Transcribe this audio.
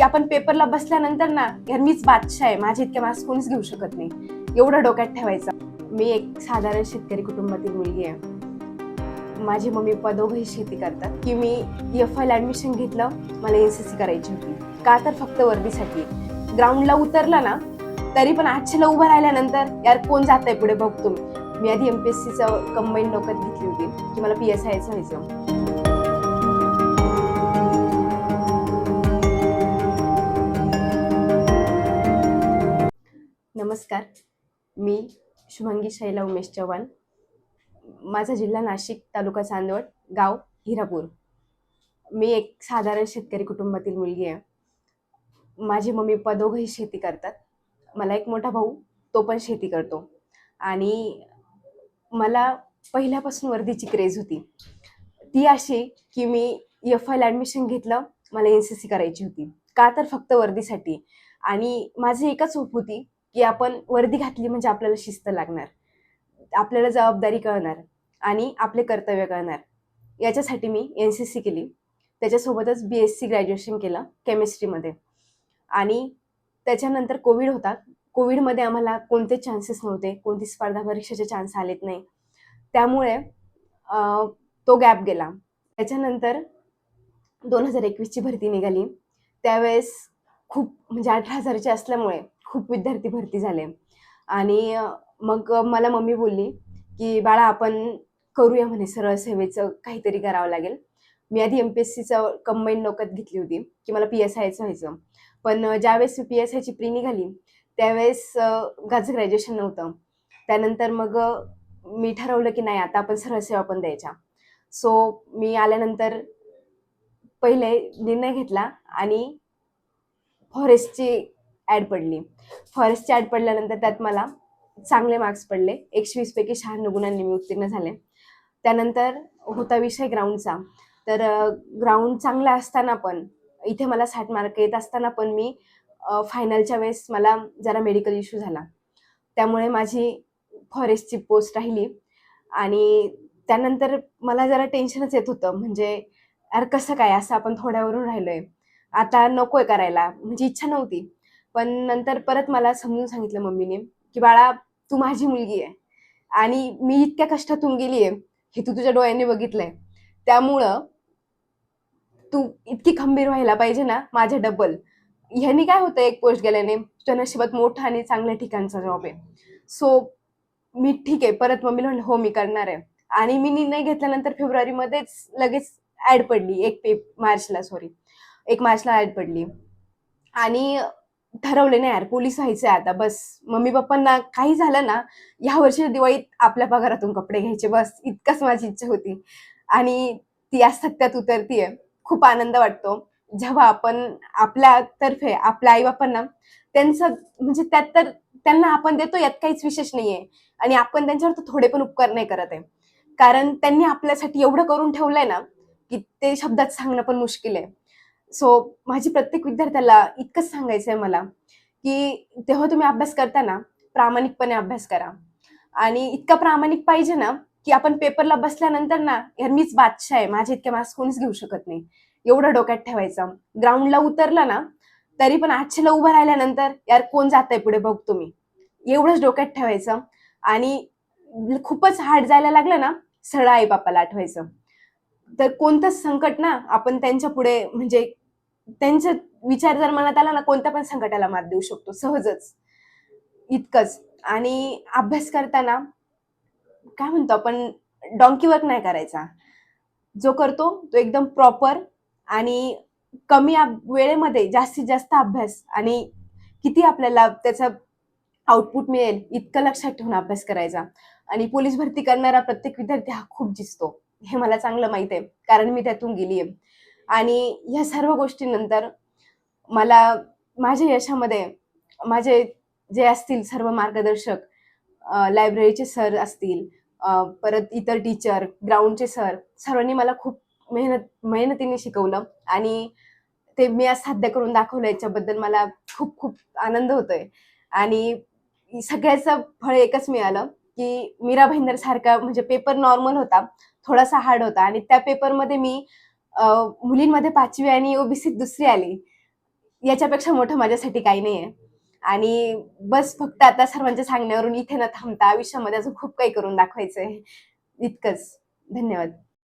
की आपण पेपरला बसल्यानंतर ना यार मीच बादशाह आहे. माझ्या इतक्या मार्क्स कोणीच घेऊ शकत नाही. एवढं डोक्यात ठेवायचं. मी एक साधारण शेतकरी कुटुंबातील मुलगी आहे. माझी मम्मी पप्पा दोघंही शेती करतात. की मी एफ आयला ॲडमिशन घेतलं मला एन सी सी करायची होती. का तर फक्त वर्दीसाठी. ग्राउंडला उतरलं ना तरी पण आठशेला उभं राहिल्यानंतर यार कोण जात आहे पुढे बघतो मी मी आधी एम पी एस सीचं कंबाईन डोक्यात घेतली होती. की मला पी एस आयचं व्हायचं. नमस्कार. मी शुभांगी शैला उमेश चव्हाण. माझा जिल्हा नाशिक तालुका चांदवड गाव हिरापूर. मी एक साधारण शेतकरी कुटुंबातील मुलगी आहे. माझी मम्मी पप्पा दोघंही शेती करतात. मला एक मोठा भाऊ तो पण शेती करतो. आणि मला पहिल्यापासून वर्दीची क्रेज होती. ती अशी की मी एफ आयला ॲडमिशन घेतलं मला एन सी सी करायची होती. का तर फक्त वर्दीसाठी आणि माझी एकच होप होती की आपण वर्दी घातली म्हणजे आपल्याला शिस्त लागणार. आपल्याला जबाबदारी कळणार आणि आपले कर्तव्य कळणार. याच्यासाठी मी एन सी सी केली. त्याच्यासोबतच बी एस सी ग्रॅज्युएशन केलं केमिस्ट्रीमध्ये आणि त्याच्यानंतर कोविड होता. कोविडमध्ये आम्हाला कोणते चान्सेस नव्हते कोणती स्पर्धा परीक्षेचे चान्स आलेत नाही. त्यामुळे तो गॅप गेला. त्याच्यानंतर दोन हजार एकवीसची भरती निघाली. त्यावेळेस खूप म्हणजे अठरा हजारची असल्यामुळे खूप विद्यार्थी भरती झाले. आणि मग मला मम्मी बोलली की बाळा आपण करूया म्हणे सरळ सेवेचं काहीतरी करावं लागेल. मी आधी एम पी एस सीचं कंबाईन डोक्यात घेतली होती की मला पी एस आयचं व्हायचं. पण ज्यावेळेस पी एस आयची प्री निघाली त्यावेळेस माझं ग्रॅज्युएशन नव्हतं. त्यानंतर मग मी ठरवलं की नाही आता आपण सरळ सेवा पण द्यायच्या. सो मी आल्यानंतर पहिले निर्णय घेतला आणि फॉरेस्टची ॲड पडली. फॉरेस्टची ॲड पडल्यानंतर त्यात मला चांगले मार्क्स पडले. एकशे वीसपैकी शहाण्णव गुणांनी मी उत्तीर्ण झाले. त्यानंतर होता विषय ग्राउंडचा. तर ग्राउंड चांगला असताना पण इथे मला साठ मार्क येत असताना पण मी फायनलच्या वेळेस मला जरा मेडिकल इश्यू झाला. त्यामुळे माझी फॉरेस्टची पोस्ट राहिली. आणि त्यानंतर मला जरा टेन्शनच येत होतं. म्हणजे यार कसं काय? असं आपण थोड्यावरून राहिलोय. आता नकोय करायला. म्हणजे इच्छा नव्हती. पण नंतर परत मला समजून सांगितलं मम्मीने की बाळा तू माझी मुलगी आहे आणि मी इतक्या कष्टातून गेली आहे हे तू तुझ्या डोळ्यांनी बघितलंय. त्यामुळं तू इतकी खंबीर व्हायला पाहिजे ना माझ्या डबल ह्यानी काय होतं एक पोस्ट गेल्याने तुझ्या नशिबात मोठा आणि चांगल्या ठिकाणचा जॉब आहे. सो मी ठीक आहे परत मम्मी म्हणलं हो मी करणार आहे. आणि मी निर्णय घेतल्यानंतर फेब्रुवारीमध्येच लगेच ॲड पडली एक पे मार्चला सॉरी एक मार्चला ॲड पडली. आणि ठरवले नाही यार. पोलीस व्हायचं आहे आता. बस. मम्मी पप्पांना काही झालं ना ह्या वर्षी दिवाळीत आपल्या पगारातून कपडे घ्यायचे. बस. इतकंच माझी इच्छा होती. आणि ती आज सत्यात उतरतीये. खूप आनंद वाटतो. जेव्हा आपण आपल्यातर्फे आपल्या आई बापांना त्यांचं म्हणजे त्यात तर त्यांना आपण देतो यात काहीच विशेष नाहीये. आणि आपण त्यांच्यावर तर थोडे पण उपकार नाही करत आहे. कारण त्यांनी आपल्यासाठी एवढं करून ठेवलंय ना की ते शब्दात सांगणं पण मुश्किल आहे. सो माझी प्रत्येक विद्यार्थ्याला इतकंच सांगायचं आहे मला की तेव्हा तुम्ही अभ्यास करताना प्रामाणिकपणे अभ्यास करा. आणि इतका प्रामाणिक पाहिजे ना की आपण पेपरला बसल्यानंतर ना यार मीच बादशाह आहे माझे इतके मार्क्स कोणीच घेऊ शकत नाही. एवढं डोक्यात ठेवायचं. ग्राउंडला उतरलं ना तरी पण आठशेला उभं राहिल्यानंतर यार कोण जात आहे पुढे बघ तुम्ही. एवढंच डोक्यात ठेवायचं. आणि खूपच हार्ड जायला लागलं ना सरळ आई बापाला आठवायचं. तर कोणतंच संकट ना आपण त्यांच्या पुढे म्हणजे त्यांचे विचार जर मनात आला ना कोणत्या पण संकटाला मात देऊ शकतो सहजच. इतकंच. आणि अभ्यास करताना काय म्हणतो आपण डॉंकी वर्क नाही करायचा. जो करतो तो एकदम प्रॉपर आणि कमी वेळेमध्ये जास्तीत जास्त अभ्यास आणि किती आपल्याला त्याचा आउटपुट मिळेल इतकं लक्षात ठेवून अभ्यास करायचा. आणि पोलीस भरती करणारा प्रत्येक विद्यार्थी हा खूप जिजतो हे मला चांगलं माहीत आहे. कारण मी त्यातून गेली आहे आणि ह्या सर्व गोष्टींनंतर मला माझ्या यशामध्ये माझे जे असतील सर्व मार्गदर्शक लायब्ररीचे सर असतील परत इतर टीचर ग्राउंडचे सर सर्वांनी मला खूप मेहनत मेहनतीने शिकवलं आणि ते मी आज साध्य करून दाखवलं याच्याबद्दल मला खूप खूप आनंद होतोय. आणि सगळ्याचं फळ एकच मिळालं की मीरा भाईंदर सारखा म्हणजे पेपर नॉर्मल होता थोडासा हार्ड होता आणि त्या पेपरमध्ये मी मुलींमध्ये पाचवी आणि ओबीसीत दुसरी आली. याच्यापेक्षा मोठं माझ्यासाठी काही नाही आहे आणि बस फक्त आता सर्वांच्या सांगण्यावरून इथे न थांबता आयुष्यामध्ये अजून खूप काही करून दाखवायचं आहे इतकंच. धन्यवाद.